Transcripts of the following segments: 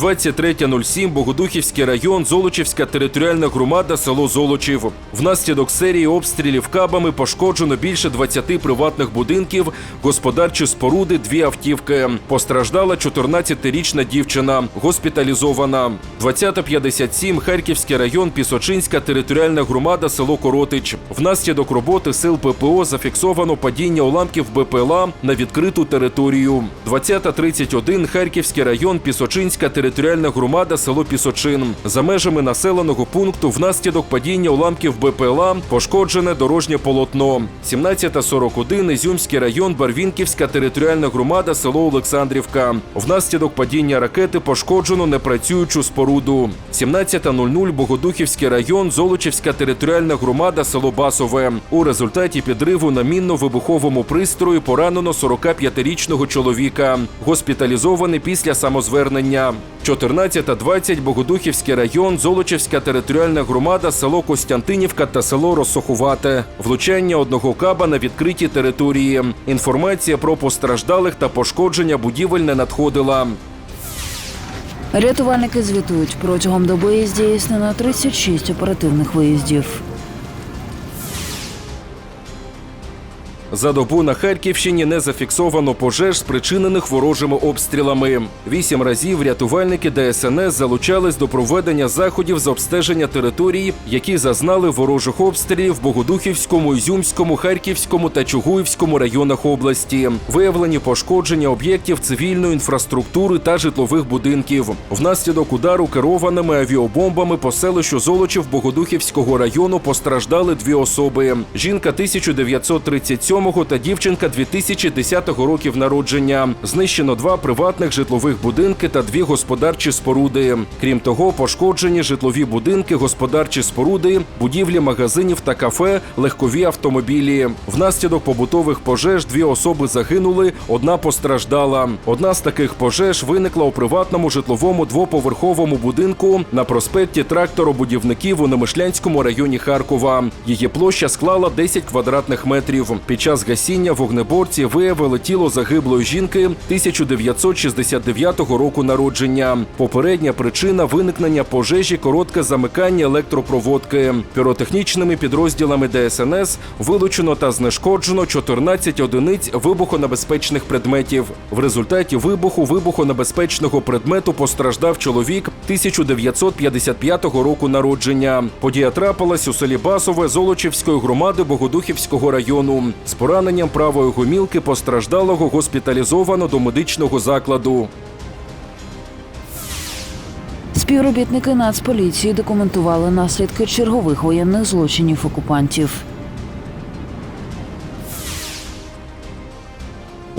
23.07, Богодухівський район, Золочівська територіальна громада, село Золочів. Внаслідок серії обстрілів кабами пошкоджено більше 20 приватних будинків, господарчі споруди, дві автівки. Постраждала 14-річна дівчина, госпіталізована. 20.57, Харківський район, Пісочинська територіальна громада, село Коротич. Внаслідок роботи сил ППО зафіксовано падіння уламків БПЛА на відкриту територію. 20.31, Харківський район, Пісочинська територіальна громада, село Пісочин. За межами населеного пункту внаслідок падіння уламків БПЛА пошкоджене дорожнє полотно. 17.41, Ізюмський район, Барвінківська територіальна громада, село Олександрівка. Внаслідок падіння ракети пошкоджено непрацюючу споруду. 17.00, Богодухівський район, Золочівська територіальна громада, село Басове. У результаті підриву на мінно-вибуховому пристрої поранено 45-річного чоловіка, госпіталізований після самозвернення. 14.20 Богодухівський район, Золочівська територіальна громада, село Костянтинівка та село Росохувате. Влучання одного каба на відкритій території. Інформація про постраждалих та пошкодження будівель не надходила. Рятувальники звітують протягом доби здійснено 36 оперативних виїздів. За добу на Харківщині не зафіксовано пожеж, спричинених ворожими обстрілами. Вісім разів рятувальники ДСНС залучались до проведення заходів з обстеження території, які зазнали ворожих обстрілів в Богодухівському, Ізюмському, Харківському та Чугуївському районах області. Виявлені пошкодження об'єктів цивільної інфраструктури та житлових будинків. Внаслідок удару керованими авіабомбами по селищу Золочів Богодухівського району постраждали дві особи: жінка 1937 та дівчинка 2010 років народження. Знищено два приватних житлових будинки та дві господарчі споруди. Крім того, пошкоджені житлові будинки, господарчі споруди, будівлі магазинів та кафе, легкові автомобілі. Внаслідок побутових пожеж дві особи загинули, одна постраждала. Одна з таких пожеж виникла у приватному житловому двоповерховому будинку на проспекті тракторобудівників у Немишлянському районі Харкова. Її площа склала 10 квадратних метрів. Під час гасіння вогнеборці виявили тіло загиблої жінки 1969 року народження. Попередня причина виникнення пожежі коротке замикання електропроводки. Піротехнічними підрозділами ДСНС вилучено та знешкоджено 14 одиниць вибухонебезпечних предметів. В результаті вибуху вибухонебезпечного предмету постраждав чоловік 1955 року народження. Подія трапилась у селі Басове Золочівської громади Богодухівського району. Пораненням правої гомілки постраждалого госпіталізовано до медичного закладу. Співробітники Нацполіції документували наслідки чергових воєнних злочинів окупантів.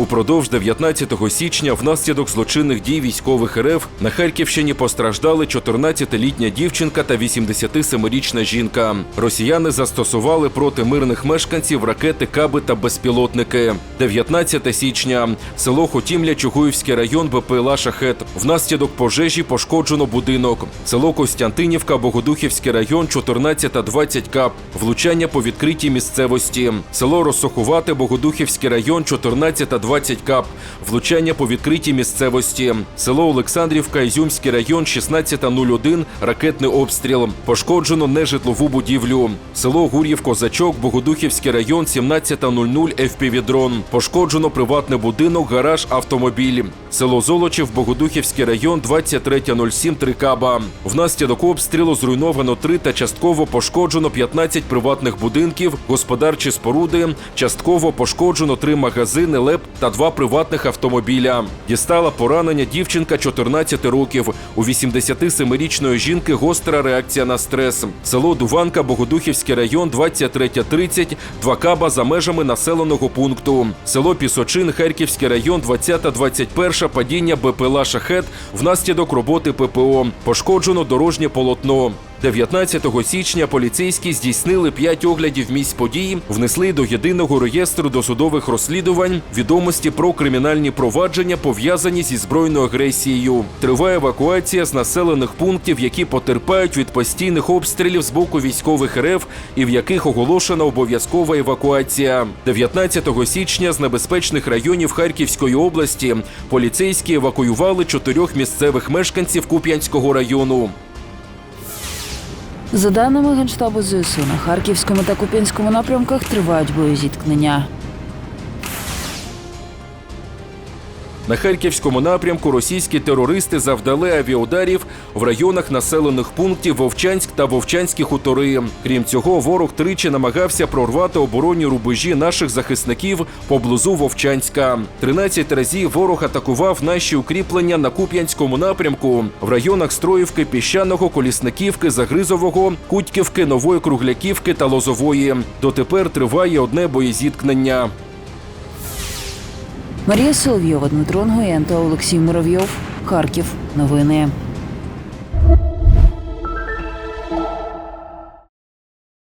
Упродовж 19 січня внаслідок злочинних дій військових РФ на Харківщині постраждали 14-літня дівчинка та 87-річна жінка. Росіяни застосували проти мирних мешканців ракети, каби та безпілотники. 19 січня село Хотімля, Чугуївський район, БПЛА Шахет. Внаслідок пожежі пошкоджено будинок. Село Костянтинівка, Богодухівський район, 14-20 кап. Влучання по відкритій місцевості. Село Росохувате, Богодухівський район, 14-20 кап. Влучання по відкритій місцевості. Село Олександрівка, Ізюмський район, 16.01, ракетний обстріл. Пошкоджено нежитлову будівлю. Село Гур'їв Козачок, Богодухівський район, 17.00, FPV-дрон. Пошкоджено приватний будинок, гараж, автомобіль. Село Золочів, Богодухівський район, 23.07, 3 каба. Внаслідок обстрілу зруйновано 3 та частково пошкоджено 15 приватних будинків, господарчі споруди, частково пошкоджено 3 магазини, леп та 2 приватних автомобіля. Дістала поранення дівчинка 14 років. У 87-річної жінки гостра реакція на стрес. Село Дуванка, Богодухівський район, 23.30, 2 каба за межами населеного пункту. Село Пісочин, Харківський район, 20-21, падіння БПЛА «Шахет» внаслідок роботи ППО. Пошкоджено дорожнє полотно. 19 січня поліцейські здійснили п'ять оглядів місць події, внесли до єдиного реєстру досудових розслідувань відомості про кримінальні провадження, пов'язані зі збройною агресією. Триває евакуація з населених пунктів, які потерпають від постійних обстрілів з боку військових РФ і в яких оголошена обов'язкова евакуація. 19 січня з небезпечних районів Харківської області поліцейські евакуювали чотирьох місцевих мешканців Куп'янського району. За даними Генштабу ЗСУ, на Харківському та Куп'янському напрямках тривають боєзіткнення. На харківському напрямку російські терористи завдали авіаударів в районах населених пунктів Вовчанськ та Вовчанські хутори. Крім цього, ворог тричі намагався прорвати оборонні рубежі наших захисників поблизу Вовчанська. 13 разів ворог атакував наші укріплення на Куп'янському напрямку в районах Строївки, Піщаного, Колісниківки, Загризового, Кутьківки, Нової Кругляківки та Лозової. Дотепер триває одне боєзіткнення. Марія Соловйова, Дмитро Нгоєнта, Олексій Муравйов. Харків. Новини.